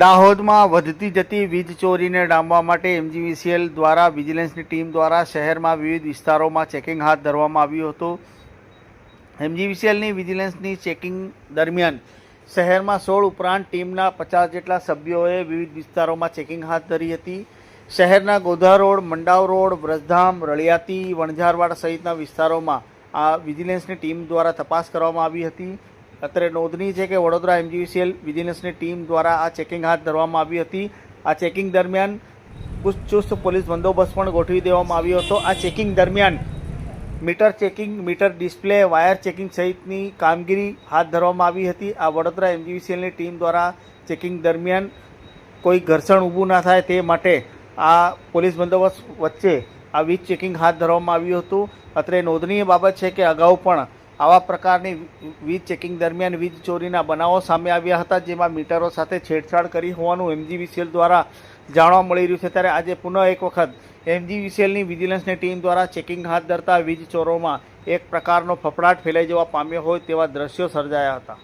દાહોદમાં વધતી જતી વીજ ચોરીને ડામવા માટે એમજીવીસીએલ દ્વારા, વિજિલન્સની ટીમ દ્વારા શહેરમાં વિવિધ વિસ્તારોમાં ચેકિંગ હાથ ધરવામાં આવ્યું હતું. એમજીવીસીએલની વિજિલન્સની ચેકિંગ દરમિયાન શહેરમાં સોળ ઉપરાંત ટીમના પચાસ જેટલા સભ્યોએ વિવિધ વિસ્તારોમાં ચેકિંગ હાથ ધરી હતી. શહેરના ગોધા રોડ, મંડાવ રોડ, વ્રજધામ, રળિયાતી, વણઝારવાડ સહિતના વિસ્તારોમાં આ વિજિલન્સની ટીમ દ્વારા તપાસ કરવામાં આવી હતી. અત્રે નોંધનીય છે કે વડોદરા એમજીવીસીએલ વિજિલન્સની ટીમ દ્વારા આ ચેકિંગ હાથ ધરવામાં આવી હતી. આ ચેકિંગ દરમિયાન ચુસ્ત પોલીસ બંદોબસ્ત પણ ગોઠવી દેવામાં આવ્યો હતો. આ ચેકિંગ દરમિયાન meter checking, meter display, wire checking સહિતની કામગીરી હાથ ધરવામાં આવી હતી. આ વડોદરા એમજીવીસીએલની ટીમ દ્વારા ચેકિંગ દરમિયાન કોઈ ઘર્ષણ ઊભું ના થાય તે માટે આ પોલીસ બંદોબસ્ત વચ્ચે આ વીજ ચેકિંગ હાથ ધરવામાં આવ્યું હતું. અત્રે નોંધનીય બાબત છે કે અગાઉ પણ આવા પ્રકારની વીજ ચેકિંગ દરમિયાન વીજ ચોરીના બનાવો સામે આવ્યા હતા, જેમાં મીટરો સાથે છેડછાડ કરી હોવાનું એમજીવીસીએલ દ્વારા જાણવા મળી રહ્યું છે. ત્યારે આજે પુનઃ એક વખત એમજીવીસીએલની વિજિલન્સની ટીમ દ્વારા ચેકિંગ હાથ ધરતા વીજ ચોરોમાં એક પ્રકારનો ફફડાટ ફેલાઈ જવા પામ્યો હોય તેવા દ્રશ્યો સર્જાયા હતા.